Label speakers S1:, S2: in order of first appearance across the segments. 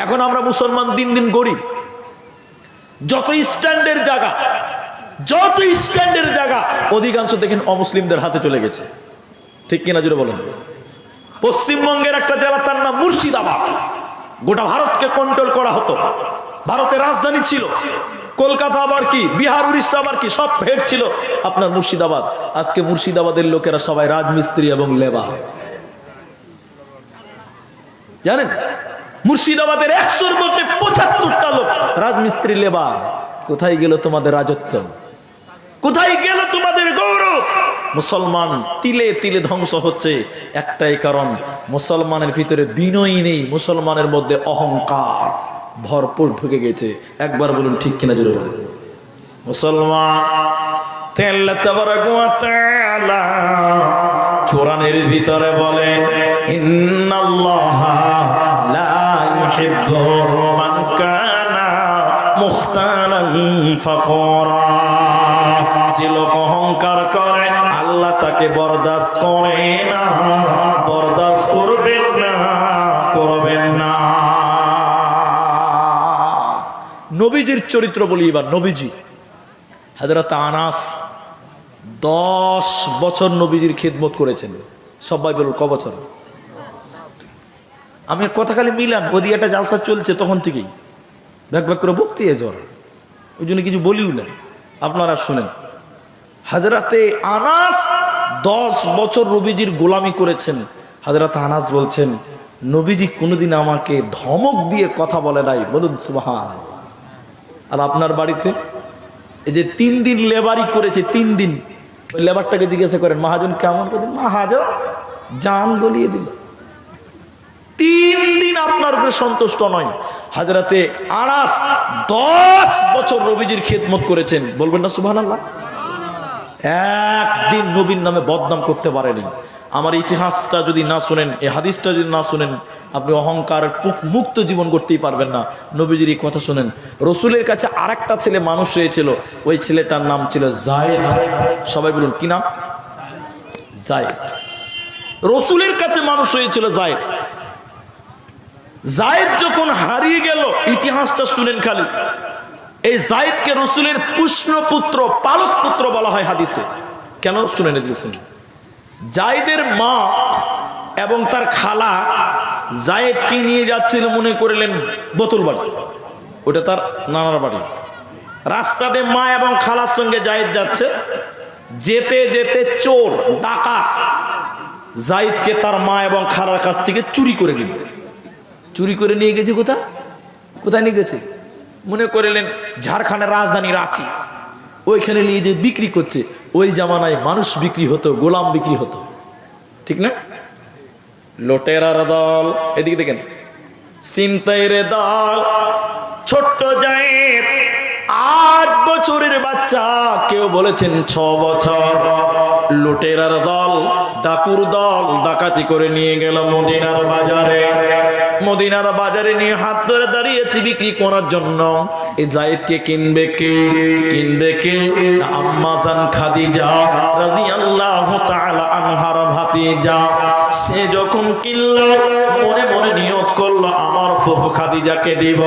S1: এখন আমরা মুসলমান দিন দিন গরিব। যত স্ট্যান্ডের জায়গা, যত স্ট্যান্ডের জায়গা, অধিকাংশ দেখেন অমুসলিমদের হাতে চলে গেছে। ঠিক কিনা জুড়ে বলেন? পশ্চিমবঙ্গের একটা জেলা, তার নাম মুর্শিদাবাদ। গোটা ভারতকে কন্ট্রোল করা হতো। ভারতের রাজধানী ছিল। কলকাতা আবার কি? বিহার, উড়িষ্যা আবার কি? সব হেড ছিল। আপনার মুর্শিদাবাদ। আজকে মুর্শিদাবাদের লোকেরা সবাই রাজমিস্ত্রি এবং লেবার। জানেন? মুর্শিদাবাদের একশোর মধ্যে পঁচাত্তরটা লোক। রাজমিস্ত্রি লেবার। কোথায় গেল তোমাদের রাজত্ব? কোথায় গেল তোমাদের গৌরব? মুসলমান তিলে তিলে ধ্বংস হচ্ছে। একটাই কারণ, মুসলমানের ভিতরে বিনয়ী নেই, মুসলমানের মধ্যে অহংকার ভরপুর ঢুকে গেছে। একবার বলুন ঠিক কিনা বলুন। মুসলমান কোরআনের ভিতরে বলেন, ইন্নাল্লাহা ইউহিব্বু মান কানা মুখতালান লোক অহংকার করে, আল্লাহ তাকে বরদাস্ত করে না করবেন না করবেন না। নবীজির চরিত্র বলি এবার, নবীজি। হাজরত আনাস দশ বছর নবীজির খিদমত করেছেন। সবাই বলুন, ক বছর? আমি কথা খালি মিলান ওদিকে একটা জালসা চলছে তখন থেকেই। ব্যাক ব্যাক করে বকতে জ্বর। ওই জন্য কিছু বলিও না আপনারা শোনেন। হাজরাতে আনাস দশ বছর নবীজির গোলামি করেছেন। হাজরাতে আনাস বলছেন, নবীজি কোনোদিন আমাকে ধমক দিয়ে কথা বলে নাই। বলুন সুবাহান আর আপনার বাড়িতে? এই যে তিন দিন লেবারি করেছে, তিন দিন। ওই লেবারটাকে জিজ্ঞাসা করেন, মহাজন কেমন? করে মহাজন জান গলিয়ে দিল। তিন দিন আপনার উপরে সন্তুষ্ট নয়। হাজরাতে আড়াস দশ বছর রবিজির খেদমত করেছেন। বলবেন না সুবহান আল্লাহ একদিন নবীন নামে বদনাম করতে পারেনি। আমার ইতিহাসটা যদি না শুনেন এই হাদিসটা যদি না শুনেন, আপনি অহংকার মুক্ত জীবন করতেই পারবেন না। নবীজির কথা শুনেন। রসুলের কাছে আরেকটা ছেলে মানুষ হয়েছিল ওই ছেলেটার নাম ছিল জায়েদ। সবাই বলুন, কি নাম? জায়েদ। রসুলের কাছে মানুষ হয়েছিল জায়েদ। জায়েদ যখন হারিয়ে গেল, ইতিহাসটা শুনেন খালি। এই জায়েদকে রসুলের পুষ্ণ পুত্র পালক পুত্র বলা হয় হাদিসে। কেন শুনে এদিকে শুনুন? জায়েদের মা এবং তার খালা জায়েদকে নিয়ে যাচ্ছিল, মনে করলেন বোতল বাড়ি। ওটা তার নানার বাড়ি। রাস্তাতে মা এবং খালার সঙ্গে জায়েদ যাচ্ছে। যেতে যেতে চোর, ডাকাত জায়েদকে তার মা এবং খালার কাছ থেকে চুরি করে নিল। চুরি করে নিয়ে গেছে কোথায় কোথায় নিয়ে গেছে? মনে করলেন, ঝাড়খণ্ডের রাজধানী রাঁচি। ওইখানে নিয়ে যে বিক্রি করছে, ওই জামানায় মানুষ বিক্রি হতো, গোলাম বিক্রি হতো। ঠিক না? লোটেরার দল, এদিকে দেখেন। সিনতাইয়ের দল, ছোট্ট যায় আট বছরের বাচ্চা। কেউ বলেছেন, ছ বছর। লুটেরার দল, ডাকুর দল, ডাকাতি করে নিয়ে গেল মদিনার বাজারে। মদিনার বাজারে নিয়ে হাত ধরে দাঁড়িয়েছি বিক্রি করার জন্য। এই জায়েদকে কিনবে কে? কিনবে কে? আম্মাজান খাদিজা রাদিয়াল্লাহু তাআলা আনহার ভাতিজা। সে যখন কিনলো, মনে মনে নিয়ত করল, আমার ফুফু খাদিজাকে দিব।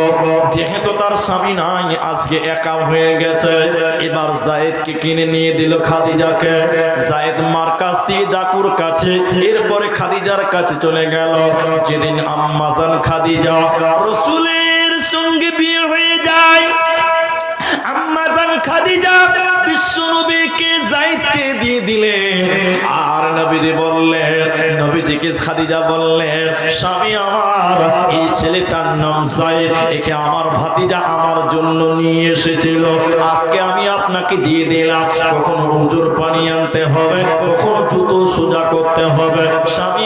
S1: যেহেতু তার স্বামী নাই, আজকে একা হয়ে গেছে। এবার জায়েদকে কিনে নিয়ে দিল খাদিজাকে। জায়েদ মার কাছ দিয়ে ডাকুর কাছে, এরপরে খাদিজার কাছে চলে গেল। যেদিন আম্মাজান খাদিজা রসুলের সঙ্গে বিয়ে হয়ে যায়। আম্মাজান খাদিজা দিয়ে দিলেন। আর নবীজি বললেন, নবীজিকে খাদিজা বললেন, স্বামী আমার, এই ছেলেটার নাম জাইদ একে আমার ভাতিজা আমার জন্য নিয়ে এসেছিল। আজকে আমি আপনাকে দিয়ে দিলাম। কখনো হুজুর পানি আনতে হবে, কখনো জুতো সোজা করতে হবে। স্বামী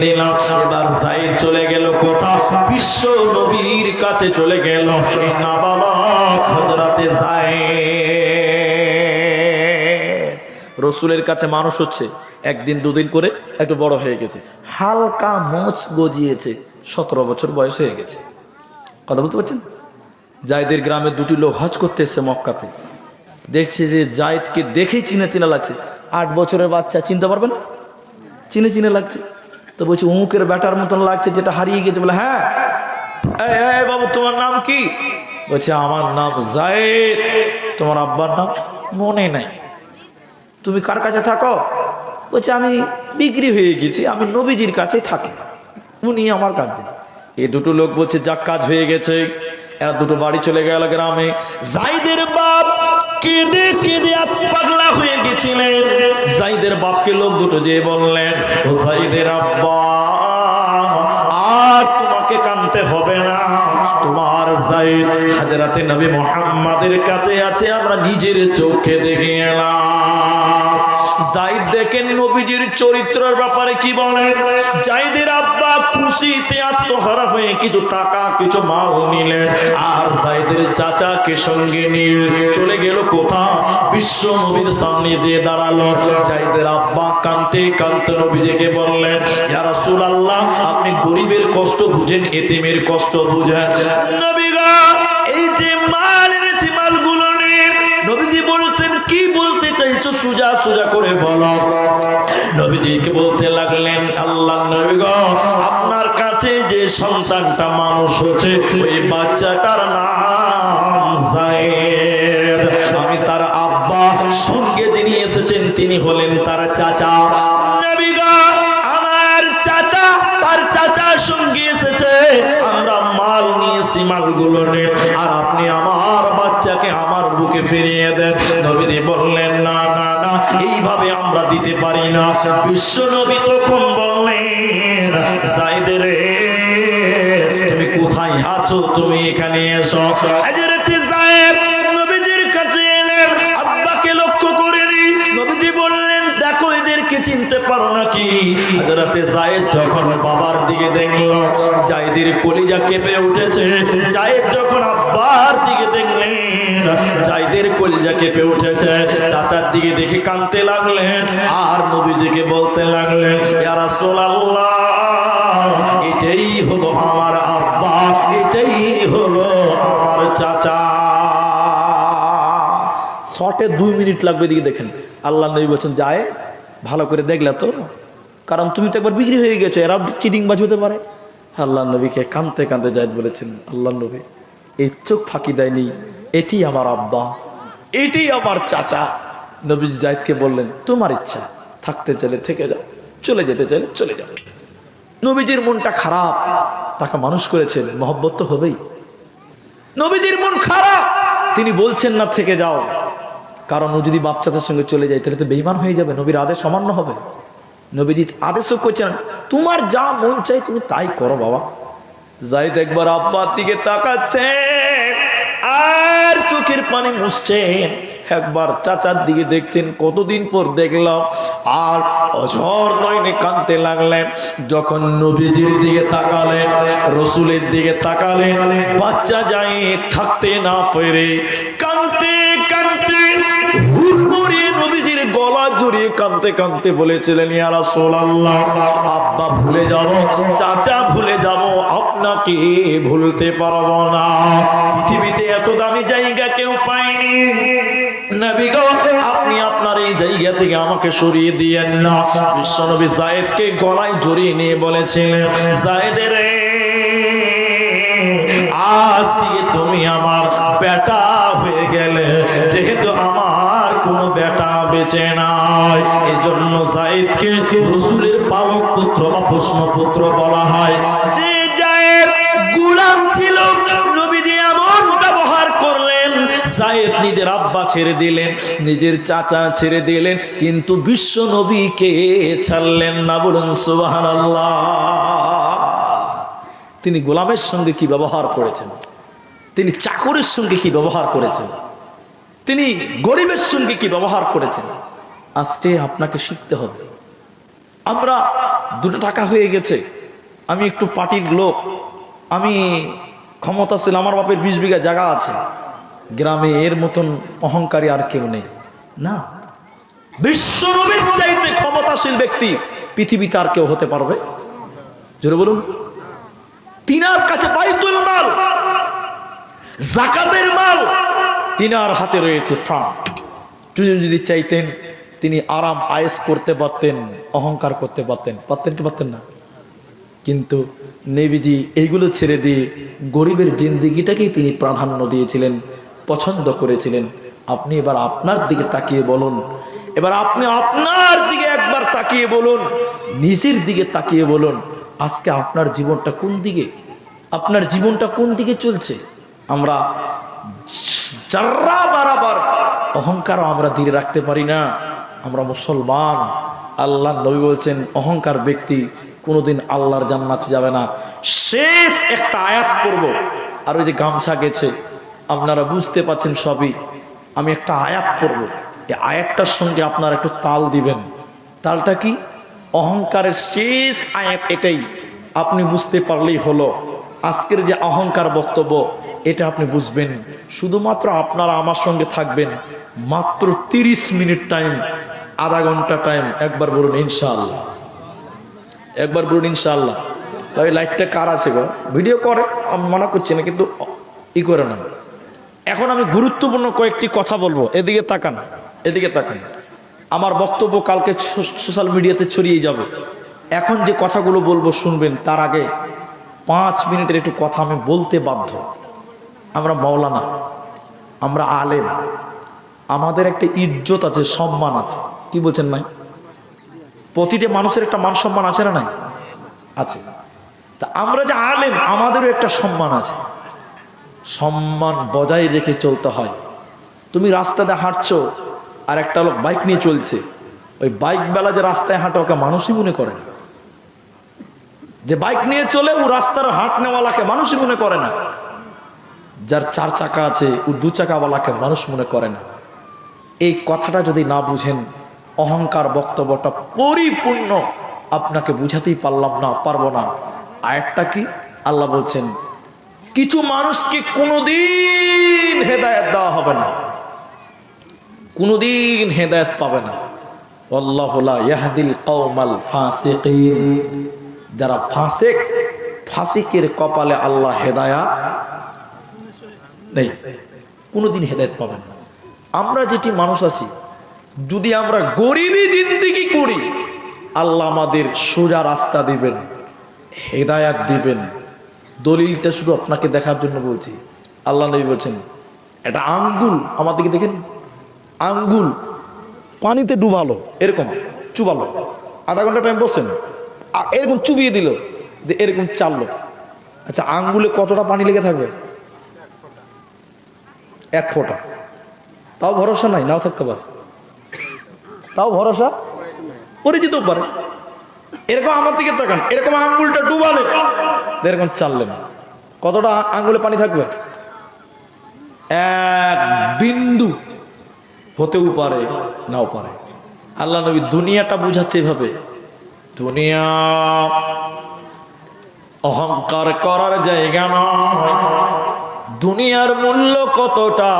S1: দিলাম এবার চলে গেল কোথা? বিশ্ব নবীর কাছে চলে গেল। নাবালক হজরতে যায় রসুলের কাছে মানুষ হচ্ছে। একদিন, দুদিন করে একটু বড় হয়ে গেছে। হালকা মোচ গজিয়েছে। সতেরো বছর বয়স হয়ে গেছে। কথা বলতে পারছেন? জায়দের গ্রামে দুটি লোক হজ করতে এসছে মক্কাতে। দেখছে যে জায়দকে দেখেই চিনে চিনে লাগছে। আট বছরের বাচ্চা চিনতে পারবে না? চিনে চিনে লাগছে। তো বলছি উমুকের ব্যাটার মতন লাগছে যেটা হারিয়ে গেছে। বলে হ্যাঁ। বাবু, তোমার নাম কি? বলছে, আমার নাম জায়েদ। তোমার আব্বার নাম? মনে নাই। তুমি কার কাছে থাকো? বলছে, আমি বিক্রি হয়ে গেছি, আমি নবীজির কাছে থাকি। উনি আমার কাজ এই দুটো লোক বলছে, যাক, কাজ হয়ে গেছে। এরা দুটো বাড়ি চলে গেল গ্রামে। জাইদের বাপ কেঁদে কেঁদে আর পাগলা হয়ে গেছিলেন। জাইদের বাপকে লোক দুটো যে বললেন, ও জাইদের আব্বা, আর তোমাকে কানতে হবে না। তোমার জাইদ হাজরাতে নবী মোহাম্মদের কাছে আছে, আমরা নিজের চোখে দেখে এলাম। জাইদ দেখেন নবীজির চরিত্রের ব্যাপারে কি বলেন? জাইদের আব্বা খুশিতে আত্মহারা হয়ে কিছু টাকা, কিছু মাল নিলেন, আর জাইদের চাচাকে সঙ্গে নিয়ে চলে গেল কোথা? বিশ্ব নবীর সামনে যে দাঁড়াল। জাইদের আব্বা কানতে কানতে নবীজিকে বললেন, ইয়া রাসূলুল্লাহ, আপনি গরিবের কষ্ট বুঝেন, এতিমের কষ্ট বুঝেন। নবীগা এই যে মাল সুজা সুজা করে বলো। নবীজিকে বলতে লাগলেন, আল্লাহ নবী গো, আপনার কাছে যে সন্তানটা মানুষ হচ্ছে, ওই বাচ্চাটার নাম জায়েদ। আমি তার আব্বা, সঙ্গে যিনি এসেছেন, তিনি হলেন তার চাচা। আমার চাচা, তার চাচার সঙ্গে এসেছে। আমরা মাল নিয়েছি, মালগুলো নেন। আর বুকে ফিরিয়ে দেন। নবীজি বললেন, না না না, এইভাবে আমরা দিতে পারি না। বিশ্ব নবী তখন বললেন সাইদে রে, তুমি কোথায় আছো? তুমি এখানে এসো। হাজরতে পারো নাকি? হাজরাতে জায়েদ যখন বাবার দিকে দেখল জায়েদের কলিজা কেঁপে উঠেছে। জায়েদ যখন আব্বার দিকে দেখলেন জায়েদের কলিজা কেঁপে উঠেছে। চাচার দিকে দেখে কাঁদতে লাগলেন, আর নবীজিকে বলতে লাগলেন, ইয়া রাসূলুল্লাহ, এটাই হলো আমার আব্বা, এটাই হলো আমার চাচা। শটে দুই মিনিট লাগবে এদিকে দেখেন। আল্লাহ নবী বলছেন যায় ভালো করে দেখলে তো? কারণ তুমি তো একবার বিক্রি হয়ে গেছো এরা চিটিং বাজ হতে পারে। আল্লাহ নবীকে কানতে কানতে জায়দ বলেছেন, আল্লাহ নবী, এই চোখ ফাঁকি দেয়নি, এটি আমার আব্বা, এটি আমার চাচা। নবী জায়দকে বললেন, তোমার ইচ্ছা, থাকতে চাইলে থেকে যাও, চলে যেতে চাইলে চলে যাও। নবীজির মনটা খারাপ, তাকে মানুষ করেছেন, মহব্বত তো হবেই। নবীজির মন খারাপ, তিনি বলছেন না, থেকে যাও। কারণ ও যদি বাচ্চাদের সঙ্গে চলে যায়, তাহলে তো বেইমান হয়ে যাবে, নবীর আদেশ অমান্য হবে। নবীজি আদেশও করছেন, তোমার যা মন চাই তুমি তাই করো বাবা। জাইদ একবার আব্বার দিকে তাকাচ্ছেন আর চোখের পানি মুছছেন একবার চাচার দিকে দেখছেন, কতদিন পর দেখলাম, আর অঝর নয়নে কানতে লাগলেন। যখন নবীজির দিকে তাকালেন, রসুলের দিকে তাকালেন, বাচ্চা যায় থাকতে না পেরে জড়িয়ে কানতে কানতে বলেছিলেন ইয়ারা সোলাল্লাহ আব্বা ভুলে যাব, চাচা ভুলে যাব, আপনাকে ভুলতে পারব না। পৃথিবীতে এত দামি জায়গা কেউ পায়নি। আপনি আপনার এই জায়গা থেকে আমাকে সরিয়ে দিয়েন না। বিশ্বনবী জায়েদকে গলায় জড়িয়ে নিয়ে বলেছিলেন জায়েদের আজ থেকে তুমি আমার বেটা হয়ে গেলে, যেহেতু আমার কোনো বেটা বেঁচে নাই এই জন্য সাইদকে রসুলের পালক পুত্র বা বলা হয়। যে জায়েদ গুলাম ছিল এমন ব্যবহার করলেন নিজের আব্বা ছেড়ে দিলেন, নিজের চাচা ছেড়ে দিলেন, কিন্তু বিশ্ব নবীকে ছাড়লেন না বলুন সুবহানাল্লাহ। তিনি গোলামের সঙ্গে কি ব্যবহার করেছেন? তিনি চাকরের সঙ্গে কি ব্যবহার করেছেন? তিনি গরিবের সঙ্গে কি ব্যবহার করেছেন? আজকে আপনাকে শিখতে হবে। আমরা দুটো টাকা হয়ে গেছে। আমি একটু পার্টির লোক। আমি ক্ষমতাশীল, আমার বাপের বিশ বিঘা জায়গা আছে। গ্রামে এর মতন অহংকারী আর কেউ নেই। না। বিশ্বনবীর চাইতে ক্ষমতাশীল ব্যক্তি পৃথিবীতে আর কেউ হতে পারবে? জোরে বলুন। তিনার কাছে বাইতুল মাল, জাকাতের মাল, তিনার হাতে রয়েছে প্রাণ। যদি চাইতেন তিনি আরাম আয়েস করতে পারতেন, অহংকার করতে পারতেন। পারতেন কি পারতেন না? কিন্তু নেবিজি এইগুলো ছেড়ে দিয়ে গরিবের জিন্দিগিটাকেই তিনি প্রাধান্য দিয়েছিলেন, পছন্দ করেছিলেন। আপনি এবার আপনার দিকে তাকিয়ে বলুন। এবার আপনি আপনার দিকে একবার তাকিয়ে বলুন। নিজের দিকে তাকিয়ে বলুন, আজকে আপনার জীবনটা কোন দিকে? আপনার জীবনটা কোন দিকে চলছে? আমরা যারা বারাবার অহংকারও আমরা ধীরে রাখতে পারি না। আমরা মুসলমান, আল্লাহ নবী বলছেন, অহংকার ব্যক্তি কোনোদিন আল্লাহর জান্নাতে যাবে না। শেষ একটা আয়াত পড়ব। আর ওই যে গামছা গেছে, আপনারা বুঝতে পাচ্ছেন সবই। আমি একটা আয়াত পড়ব। এই আয়াতটার সঙ্গে আপনারা একটু তাল দিবেন। তালটা কি? অহংকারের শেষ আয়াত এটাই। আপনি বুঝতে পারলেই হলো। আজকের যে অহংকার বক্তব্য, এটা আপনি বুঝবেন। শুধুমাত্র আপনারা আমার সঙ্গে থাকবেন। মাত্র তিরিশ মিনিট টাইম আধা ঘণ্টা টাইম একবার বলুন ইনশাআল্লাহ। একবার বলুন ইনশাআল্লাহ। তবে লাইটটা কার আছে গো? ভিডিও করে, আমি মনে করছি না, কিন্তু ই করে না এখন আমি গুরুত্বপূর্ণ কয়েকটি কথা বলব। এদিকে তাকান এদিকে তাকান। আমার বক্তব্য কালকে সোশ্যাল মিডিয়াতে ছড়িয়ে যাবে। এখন যে কথাগুলো বলব শুনবেন, তার আগে পাঁচ মিনিটের একটু কথা আমি বলতে বাধ্য। আমরা মৌলানা আমরা আলেম, আমাদের একটা ইজ্জত আছে, সম্মান আছে। কি বলছেন নাই প্রতিটা মানুষের একটা মান সম্মান আছে না নাই? আছে। তা আমরা যে আলেম, আমাদেরও একটা সম্মান আছে। সম্মান বজায় রেখে চলতে হয়। তুমি রাস্তাতে হাঁটছো, আর একটা লোক বাইক নিয়ে চলছে। ওই বাইক বেলা যে রাস্তায় হাঁটে, ওকে মানুষই মনে করে না। যে বাইক নিয়ে চলে, ও রাস্তার হাঁট নেওয়ালাকে মানুষই মনে করে না। যার চার চাকা আছে, ও দু চাকাওয়ালাকে মানুষ মনে করে না। এই কথাটা যদি না বুঝেন অহংকার বক্তব্যটা পরিপূর্ণ আপনাকে বুঝাতেই পারলাম না, পারব না। আরেকটা কি? আল্লাহ বলছেন, কিছু মানুষকে কোনোদিন হেদায়ত দেওয়া হবে না। কোনোদিন হেদায়ত পাবে না। ইয়াহদিল কওমাল ফাসিকিন। যারা ফাসেক, ফাসিকের কপালে আল্লাহ হেদায়াত নেই। কোনোদিন হেদায়ত পাবেন না। আমরা যেটি মানুষ আছি যদি আমরা গরিবী জিন্দিগি করি, আল্লাহ আমাদের সোজা রাস্তা দিবেন, হেদায়াত দিবেন। দলিলটা শুধু আপনাকে দেখার জন্য বলছি। আল্লাহ নবী বলছেন, এটা আঙ্গুল, আমার দিকে দেখেন, আঙ্গুল, পানিতে ডুবালো, এরকম, চুবালো। আধা ঘণ্টা টাইম বসেন এরকম চুবিয়ে দিল, দিয়ে এরকম চাললো। আচ্ছা আঙ্গুলে কতটা পানি লেগে থাকবে? এক ফোঁটা। তাও ভরসা নাই, নাও থাকতে পারে। তাও ভরসা? পরে যেতেও পারে এরকম আমার দিকে তাকান, এরকম আঙ্গুলটা ডুবালেন এরকম চাললেন কতটা আঙ্গুলে পানি থাকবে? এক বিন্দু হতেও পারে নাও পারে আল্লাহ নবী দুনিয়াটা বুঝাচ্ছে এভাবে। দুনিয়া অহংকার করার জায়গা নয়। দুনিয়ার মূল্য কতটা?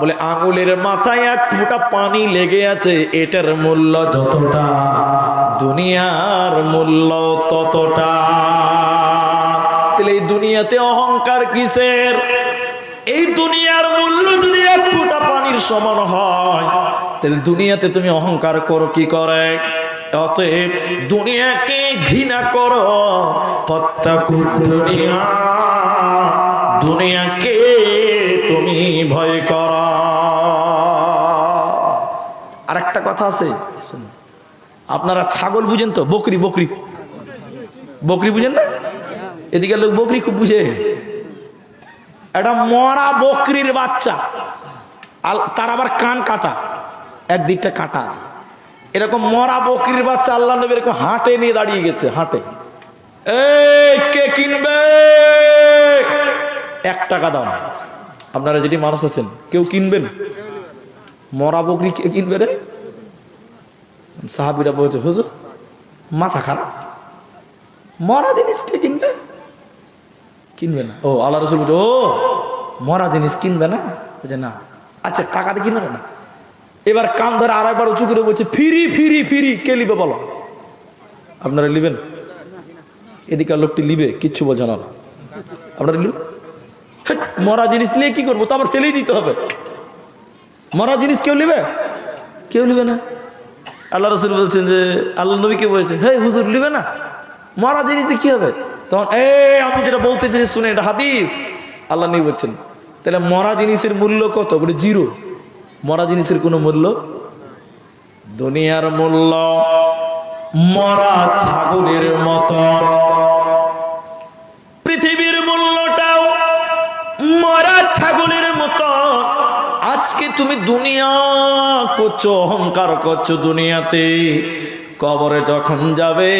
S1: বলে, আঙুলের মাথায় এক ফোঁটা পানি লেগে আছে, এটার মূল্য যতটা, দুনিয়ার মূল্য ততটা। তাহলে এই দুনিয়াতে অহংকার কিসের? এই দুনিয়ার মূল্য যদি এক ফোঁটা পানির সমান হয়, তাহলে দুনিয়াতে তুমি অহংকার করো কি করে? অতএব দুনিয়াকে ঘৃণা করো। দুনিয়াকে তুমি ভয় কর। কথা আছে? আপনারা ছাগল বুঝেন তো, বকরি বকরি। বকরি বুঝেন না? এদিকে লোক বকরি খুব বুঝে। একটা মরা বকরির বাচ্চা তার আবার কান কাটা, একদিকটা কাটা আছে। এরকম মরা বকরির বাচ্চা আল্লাহ নবী এরকম হাটে নিয়ে দাঁড়িয়ে গেছে, হাটে। এই, কে কিনবে? এক টাকা দাম। আপনারা যেটি মানুষ আছেন, কেউ কিনবেন? মরা বকরি কে কিনবে রে? সাহাবিরা বলছে হুজুর মাথা খারাপ। মরা জিনিস কে কিনবে? কিনবে না। ও আল্লাহ রসুল বলছে ও মরা জিনিস কিনবে না? বলছে না। আচ্ছা টাকাতে কিনবে না? এবার কান ধরে আর একবার উঁচু করে বলছে ফিরি ফিরি ফিরি কে লিবে বলো? আপনারা লিবেন? এদিকে লোকটি লিবে কিচ্ছু বোঝে না। আপনারা লিবে হেৎ, মরা জিনিস নিয়ে কি করব? তো আবার ফেলেই দিতে হবে। মরা জিনিস কেউ লিবে? কেউ লিবে না। আল্লাহ রসুল বলছেন যে, আল্লাহ নবীকে বলছে হে হুজুর, লিবে না। মরা জিনিসে কি হবে? তখন, এ, আমি যেটা বলতে চাই শুনে এটা হাদিস। আল্লাহ নেই বলছেন, তাহলে মরা জিনিসের মূল্য কত? বলে, জিরো। মরা জিনিসের কোনো মূল্য? দুনিয়ার মূল্য মরা ছাগলের মতন পৃথিবীর মূল্যটাও মরা ছাগলের মতন আজকে তুমি দুনিয়া করছ, অহংকার করছ দুনিয়াতে। কবরে যখন যাবে,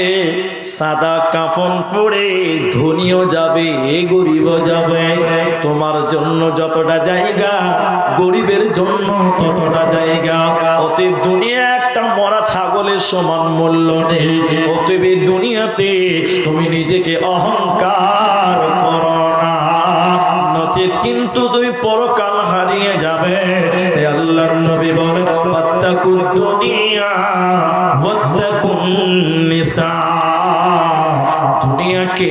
S1: সাদা কাফন পরে ধনীও যাবে, গরিবও যাবে। তোমার জন্য যতটা জায়গা, গরিবের জন্য ততটা জায়গা। অতএব দুনিয়া একটা মরা ছাগলের সমান মূল্য নেই। অতএব দুনিয়াতে তুমি নিজেকে অহংকার করো না। নচেত কিন্তু তুমি পরকাল দুনিয়াকে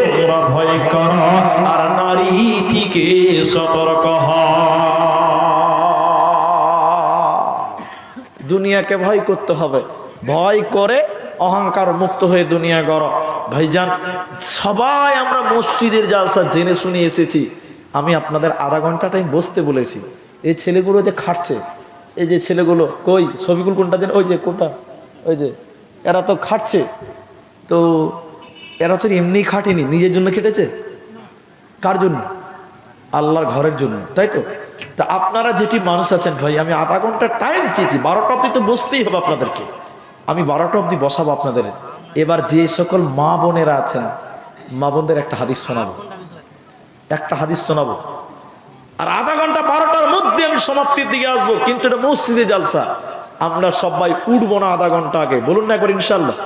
S1: তোমরা ভয় করো আর নারী থেকে সতর্ক দুনিয়াকে ভয় করতে হবে। ভয় করে অহংকার মুক্ত হয়ে দুনিয়া গড়। ভাইজান, সবাই আমরা মসজিদের জালসা জেনে শুনে এসেছি। আমি আপনাদের আধা ঘণ্টা টাইম বসতে বলেছি। এই ছেলেগুলো যে খাটছে এই যে ছেলেগুলো, কই? ছবিগুলো কোনটা যেন ওই যে, কোনটা? ওই যে, এরা তো খাটছে। তো এরা তো এমনি খাটেনি, নিজের জন্য খেটেছে? কার জন্য? আল্লাহর ঘরের জন্য, তাই তো? তা আপনারা যেটি মানুষ আছেন ভাই, আমি আধা ঘণ্টা টাইম চেয়েছি, বারোটা অব্দি তো বসতেই হবে আপনাদেরকে। আমি বারোটা অব্দি বসাবো আপনাদের। এবার যে সকল মা বোনেরা আছেন, মা বোনদের একটা হাদিস শোনাবো। একটা হাদিস শোনাবো। আর আধা ঘণ্টা বারোটার মধ্যে আমি সমাপ্তির দিকে আসব, কিন্তু এটা মসজিদে জালসা, আমরা সবাই উঠবো না আধা ঘণ্টা আগে। বলুন না একবার ইনশাল্লাহ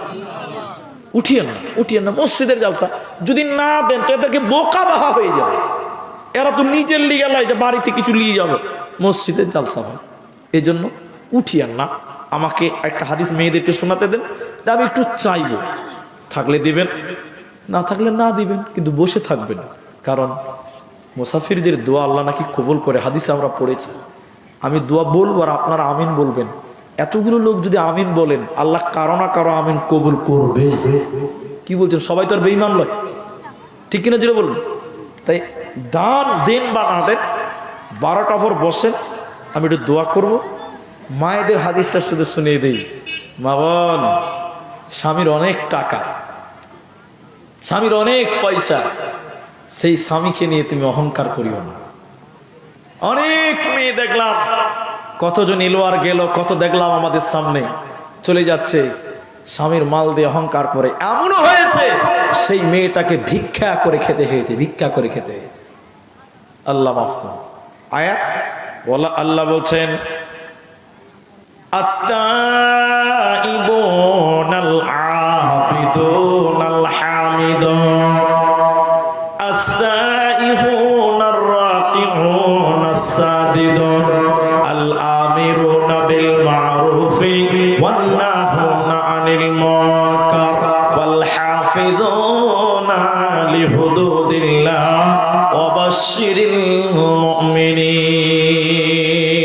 S1: উঠিয়েন না উঠিয়েন না, মসজিদের জালসা। যদি না দেন, তো এদেরকে বোকা বাহা হয়ে যাবে। এরা তো নিজের লিগে লয় যে বাড়িতে কিছু নিয়ে যাবে। মসজিদের জালসা হয়। এই জন্য উঠিয়েন না। আমাকে একটা হাদিস মেয়েদেরকে শোনাতে দেন আমি একটু চাইব। থাকলে দিবেন, না থাকলে না দিবেন, কিন্তু বসে থাকবেন। কারণ মুসাফিরদের দোয়া আল্লাহ নাকি কবুল করে, হাদিসে আমরা পড়েছি। আমি দোয়া বলব আর আপনারা আমিন বলবেন। এতগুলো লোক যদি আমিন বলেন, আল্লাহ কারও না কারও আমিন কবুল করবে কি বলছেন? সবাই তো আর বেইমান লয় ঠিক কিনা যেটা বলুন? তাই দান দেন বা না দেন, বারোটা ভর বসেন, আমি একটু দোয়া করব। মায়েদের হাদিসটা শুধু শুনিয়ে দিই। মা বোন, স্বামীর অনেক টাকা, স্বামীর অনেক পয়সা। সেই স্বামীকে নিয়ে তুমি অহংকার করিও না। অনেক মেয়ে দেখলাম, কতজন ইলোয়ার গেল, কত দেখলাম আমাদের সামনে চলে যাচ্ছে, স্বামীর মাল দিয়ে অহংকার করে। এমনও হয়েছে, সেই মেয়েটাকে ভিক্ষা করে খেতে হয়েছে, ভিক্ষা করে খেতে হয়েছে। আল্লাহ মাফ কর আয়াত? বলা আল্লাহ বলছেন আত্মা والناهون عن المنكر والحافظون لحدود الله وبشر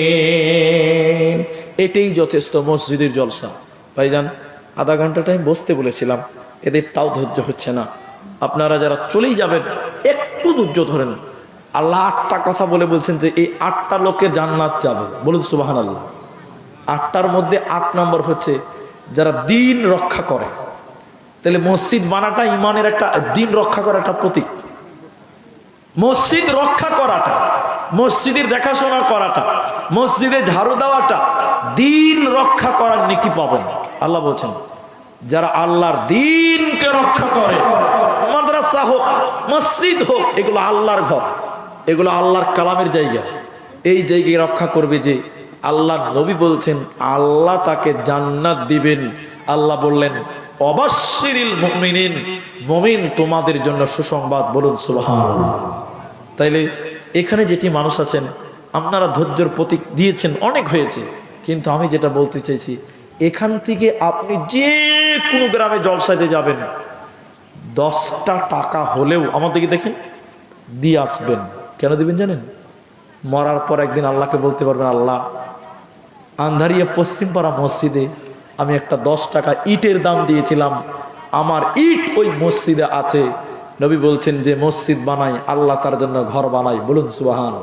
S1: المؤمنين এটাই যথেষ্ট মসজিদের জলসা ভাইজান আধা ঘন্টা টাইম বসতে বলেছিলাম এদের তাও ধৈর্য হচ্ছে না আপনারা যারা চলেই যাবেন একটু ধৈর্য ধরেন আল্লাহ আটটা কথা বলে বলছেন যে এই আটটা লোকের জান্নাত যাবে বলুন সুবাহান আল্লাহ আটটার মধ্যে আট নম্বর হচ্ছে যারা দিন রক্ষা করে। তাহলে মসজিদ বানাটা ইমানের একটা দিন রক্ষা করা একটা প্রতীক। মসজিদ রক্ষা করাটা, মসজিদের দেখাশোনা করাটা, মসজিদে ঝাড়ু দেওয়াটা, দিন রক্ষা করার নেকি পাবেন। আল্লাহ বলছেন, যারা আল্লাহর দিনকে রক্ষা করে, মাদ্রাসা হোক, মসজিদ হোক, এগুলো আল্লাহর ঘর, এগুলো আল্লাহর কালামের জায়গা। এই জায়গায় রক্ষা করবে যে আল্লাহ নবী বলছেন, আল্লাহ তাকে জান্নাত দিবেন। আল্লাহ বললেন অবশ্যিরিল মুমিনিন, মুমিন তোমাদের জন্য সুসংবাদ। বলুন সুবহান তাইলে এখানে যেটি মানুষ আছেন, আপনারা ধৈর্যর প্রতীক দিয়েছেন, অনেক হয়েছে। কিন্তু আমি যেটা বলতে চাইছি, এখান থেকে আপনি যে কোনো গ্রামে জলসাইতে যাবেন, দশটা টাকা হলেও আমাদেরকে দেখেন, দিয়ে আসবেন। কেন দিবেন জানেন? মরার পর একদিন আল্লাহকে বলতে পারবেন, আল্লাহ, আন্ধারিয়া পশ্চিমপাড়া মসজিদে আমি একটা দশ টাকা ইটের দাম দিয়েছিলাম। আমার ইট ওই মসজিদে আছে। নবী বলছেন যে, মসজিদ বানাই, আল্লাহ তার জন্য ঘর বানাই। বলুন সুবাহান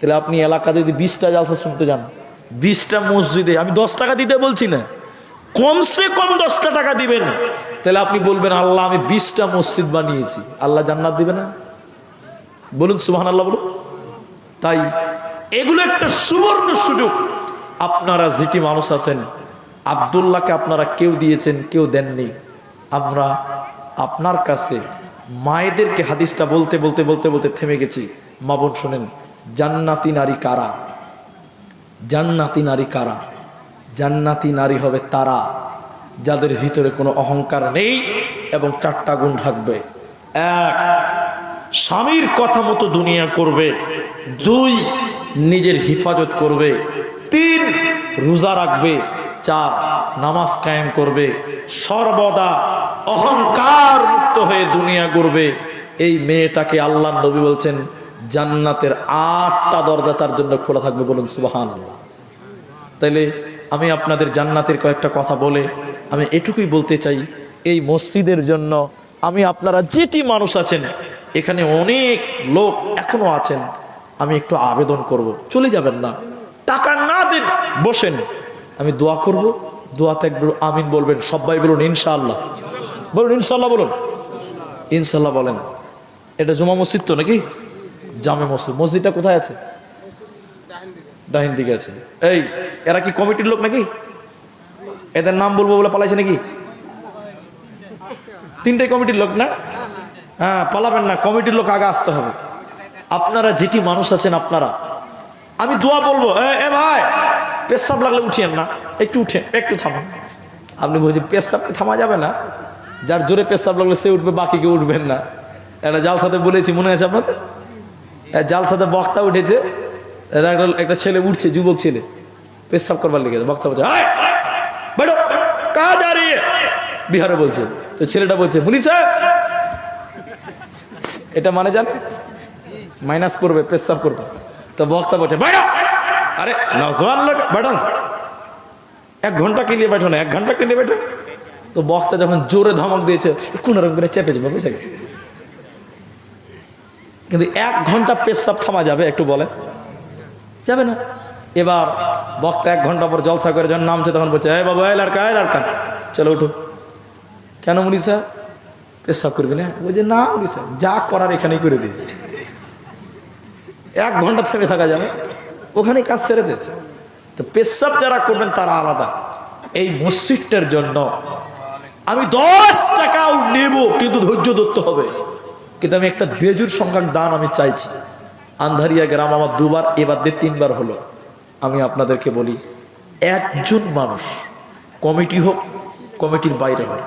S1: তাহলে আপনি এলাকাতে যদি বিশটা জালসা শুনতে যান, বিশটা মসজিদে, আমি দশ টাকা দিতে বলছি না, কমসে কম দশটা টাকা দিবেন। তাহলে আপনি বলবেন, আল্লাহ, আমি বিশটা মসজিদ বানিয়েছি। আল্লাহ জান্নাত দিবে না? বলুন সুবাহান আল্লাহ বলুন। তাই এগুলো একটা সুবর্ণ সুযোগ। আপনারা যেটি মানুষ আছেন, আবদুল্লাহকে আপনারা কেউ দিয়েছেন, কেউ দেননি। আমরা আপনার কাছে মায়েদেরকে হাদিসটা বলতে বলতে বলতে বলতে থেমে গেছি। মা বোন শোনেন, জান্নাতি নারী কারা? জান্নাতি নারী কারা? জান্নাতি নারী হবে তারা, যাদের ভিতরে কোনো অহংকার নেই এবং চারটা গুণ থাকবে। এক স্বামীর কথা মতো দুনিয়া করবে, দুই, নিজের হিফাজত করবে, তিন, রোজা রাখবে, চার, নামাজ কায়েম করবে, সর্বদা অহংকার মুক্ত হয়ে দুনিয়া করবে এই মেয়েটাকে আল্লাহ নবী বলছেন, জান্নাতের আটটা দরজা তার জন্য খোলা থাকবে বলুন সুবাহান তাইলে আমি আপনাদের জান্নাতের কয়েকটা কথা বলে আমি এটুকুই বলতে চাই, এই মসজিদের জন্য আমি আপনারা যেটি মানুষ আছেন এখানে অনেক লোক এখনও আছেন, আমি একটু আবেদন করব। চলে যাবেন না। টাকা না দেন, বসেন। আমি দোয়া করব দোয়াতে একটু আমিন বলবেন, সবাই বলুন, ইনশাআল্লাহ। বলুন ইনশাল্লাহ বলুন। ইনশাল্লাহ বলেন। এটা জমা মসজিদ তো নাকি? জামে মসজিদ। মসজিদটা কোথায় আছে? ডাহিন দিকে আছে। এই, এরা কি কমিটির লোক নাকি? এদের নাম বলব বলে পালাইছে নাকি? তিনটে কমিটির লোক না? হ্যাঁ পালাবেন না কমিটির লোক আগে আসতে হবে। আপনারা যেটি মানুষ আছেন আপনারা। আমি দোয়া বলব এ ভাই পেশাব লাগলে উঠিয়েন না একটু উঠে একটু থামান। আপনি বলছেন পেশাবকে থামা যাবে না? যার জোরে পেশাব লাগলে সে উঠবে বাকি কেউ উঠবেন না। একটা জাল সাথে বলেছি মনে আছে আপনাদের? এ জাল সাথে বক্তা উঠেছে একটা একটা ছেলে উঠছে যুবক ছেলে। পেশাব করবার লেগে বক্তা বলছে "আয়, বেরো কাজ আর বিহারে বলছে তো ছেলেটা বলছে মুনি সাহেব এটা মানে জানে? মাইনাস করবে পেশাব করবে। তো বক্তা বলছে আরে, নজওয়ান লোক বেটো না এক ঘণ্টা কিনলে বেঠো না, এক ঘণ্টা কিনলে বেঠো তো বক্তা যখন জোরে ধমক দিয়েছে কোনোরকম করে চেপে যাবে বুঝে গেছে কিন্তু এক ঘণ্টা পেশাব থামা যাবে, একটু বলেন। যাবে না। এবার বক্তা এক ঘণ্টা পর জলসা করে যখন নামছে, তখন বলছে এ বাবা এলার কা এলার কা চলো উঠো। কেন মুনি সাহেব? পেশাব করবি না বলছে না মুনি সাহেব যা করার এখানেই করে দিয়েছে। এক ঘণ্টা থেমে থাকা যাবে। ওখানে কাজ ছেড়ে দিয়েছে। তো পেশাব যারা করবেন, তারা আলাদা। এই মসজিদটার জন্য আমি দশ টাকাও নেব, কিন্তু ধৈর্য ধরতে হবে। কিন্তু আমি একটা বেজুর সংখ্যক দান আমি চাইছি। আন্ধারিয়া গ্রাম আমার দুবার, এবার দিয়ে তিনবার হলো। আমি আপনাদেরকে বলি, একজন মানুষ, কমিটি হোক, কমিটির বাইরে হোক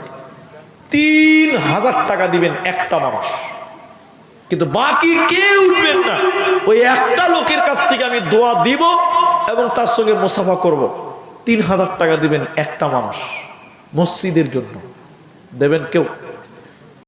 S1: তিন হাজার টাকা দিবেন একটা মানুষ। কিন্তু বাকি কে উঠবেন না। ওই একটা লোকের কাছ থেকে আমি দোয়া দিব এবং তার সঙ্গে মুসাফা করব। তিন হাজার টাকা দিবেন একটা মানুষ মসজিদের জন্য। দেবেন কেউ?